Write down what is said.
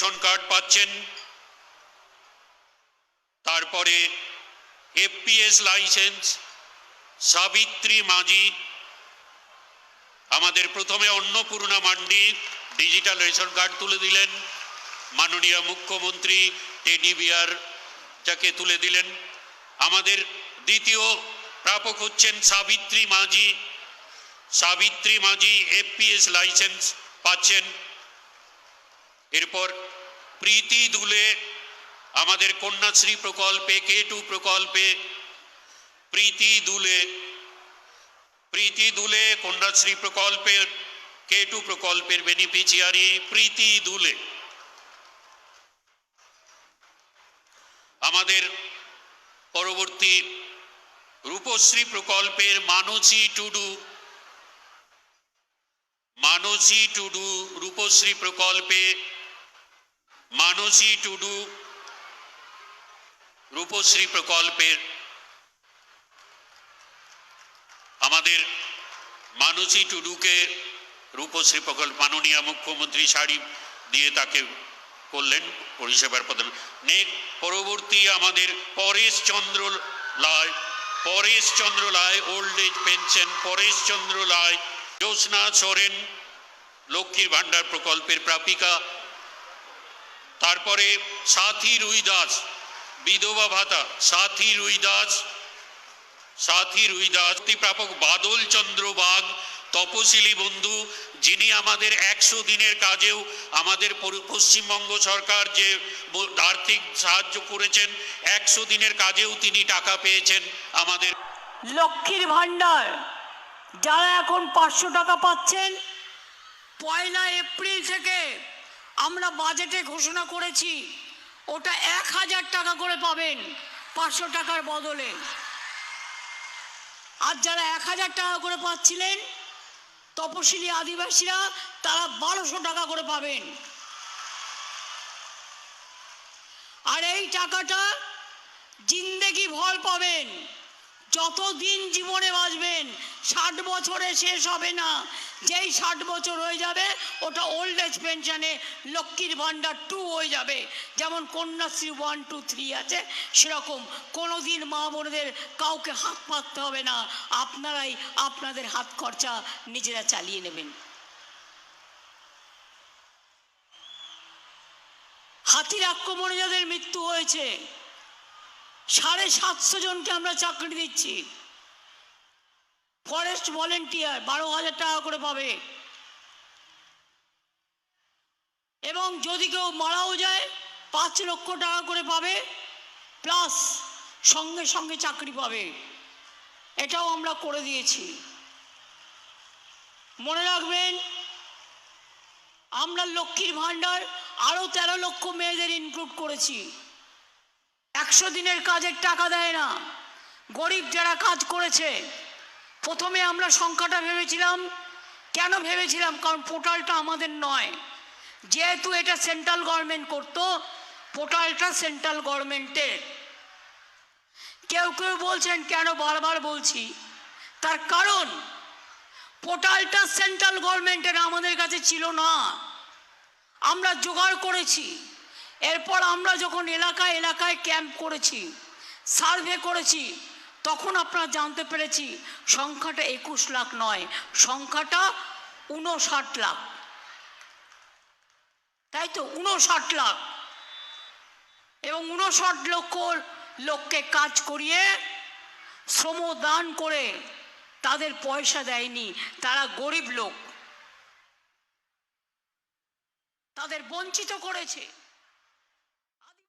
Ration card পাচ্ছেন। তারপরে FPS licence, Savitri Majhi, আমাদের প্রথমে Annapurna Mandi, digital ration card তুলে দিলেন। মাননীয় মুখ্যমন্ত্রী টেডি বিয়ার যাকে তুলে দিলেন। আমাদের দ্বিতীয় প্রাপক হচ্ছেন সাবিত্রী মাঝি। সাবিত্রী মাঝি এফপিএস লাইসেন্স পাচ্ছেন। এরপর প্রীতি দুলে আমাদের কন্যাশ্রী প্রকল্পে কে টু প্রকল্পে প্রীতি দুলে প্রীতি দুলে কন্যাশ্রী প্রকল্পের কে টু প্রকল্পের বেনিফিচিয়ারি প্রীতি দুলে। আমাদের পরবর্তী রূপশ্রী প্রকল্পের মানসী টুডু মানসী টুডু রূপশ্রী প্রকল্পে মানসী টুডু রূপশ্রী প্রকল্পের আমাদের মানসী টুডুকে রূপশ্রী প্রকল্প মাননীয় মুখ্যমন্ত্রী শাড়ি দিয়ে তাকে করলেন পরিষেবার প্রদান নেক, পরবর্তী আমাদের পরেশ চন্দ্র Lay Paresh Chandra Lay old age pension Paresh Chandra Lay Jyotsna Soren, লক্ষ্মীর ভাণ্ডার প্রকল্পের প্রাপিকা তারপরে সাথী রুই দাস বিধবা ভাতা, সাথী রুই দাস সাথী রুই দাস প্রাপক বাদল চন্দ্র বাগ, তপশিলি বন্ধু, যিনি আমাদের একশো দিনের কাজেও আমাদের পশ্চিমবঙ্গ সরকার যে আর্থিক সাহায্য করেছেন, একশো দিনের কাজেও তিনি টাকা পেয়েছেন আমাদের। লক্ষ্মীর ভাণ্ডার, যারা এখন পাঁচশো টাকা পাচ্ছেন, পয়লা এপ্রিল থেকে আমরা বাজেটে ঘোষণা করেছি, ওটা এক হাজার টাকা করে পাবেন পাঁচশো টাকার বদলে। আর যারা এক হাজার টাকা করে পাচ্ছিলেন, তপশিলি আদিবাসীরা, তারা বারোশো টাকা করে পাবেন। আর এই টাকাটা জিন্দেগি ভর পাবেন। যতদিন জীবনে বাঁচবেন, ষাট বছরে শেষ হবে না। যেই ষাট বছর হয়ে যাবে, ওটা ওল্ড এজ পেনশনে লক্ষ্মীর ভাণ্ডার টু হয়ে যাবে। যেমন কন্যাশ্রী ওয়ান টু থ্রি আছে, সেরকম। কোনো দিন মা বোনদের কাউকে হাত পাততে হবে না। আপনারাই আপনাদের হাত খরচা নিজেরা চালিয়ে নেবেন। হাতির আক্রমণে যাদের মৃত্যু হয়েছে সাড়ে সাতশো জনকে আমরা চাকরি দিচ্ছি। ফরেস্ট ভলেন্টিয়ার বারো হাজার টাকা করে পাবে। এবং যদি কেউ মারাও যায়, পাঁচ লক্ষ টাকা করে পাবে, প্লাস সঙ্গে সঙ্গে চাকরি পাবে। এটাও আমরা করে দিয়েছি। মনে রাখবেন, আমরা লক্ষ্মীর ভাণ্ডার আরও তেরো লক্ষ মেয়েদের ইনক্লুড করেছি। একশো দিনের কাজের টাকা দেয় না। গরিব যারা কাজ করেছে, প্রথমে আমরা সংখ্যাটা ভেবেছিলাম, কেন ভেবেছিলাম? কারণ পোর্টালটা আমাদের নয়। যেহেতু এটা সেন্ট্রাল গভর্নমেন্ট করতো, পোর্টালটা সেন্ট্রাল গভর্নমেন্টের। কেউ কেউ বলছেন, কেন বারবার বলছি? তার কারণ, পোর্টালটা সেন্ট্রাল গভর্নমেন্টের আমাদের কাছে ছিল না। আমরা জোগাড় করেছি। এরপর আমরা যখন এলাকায় এলাকায় ক্যাম্প করেছি সার্ভে করেছি, তখন আপনারা জানতে পেরেছি, সংখ্যাটা একুশ লাখ নয়, সংখ্যাটা উনষাট লাখ। তাই তো? উনষাট লাখ। এবং উনষাট লক্ষ লোককে কাজ করিয়ে শ্রম দান করে তাদের পয়সা দেয়নি, তারা গরিব লোক। তাদের বঞ্চিত করেছে।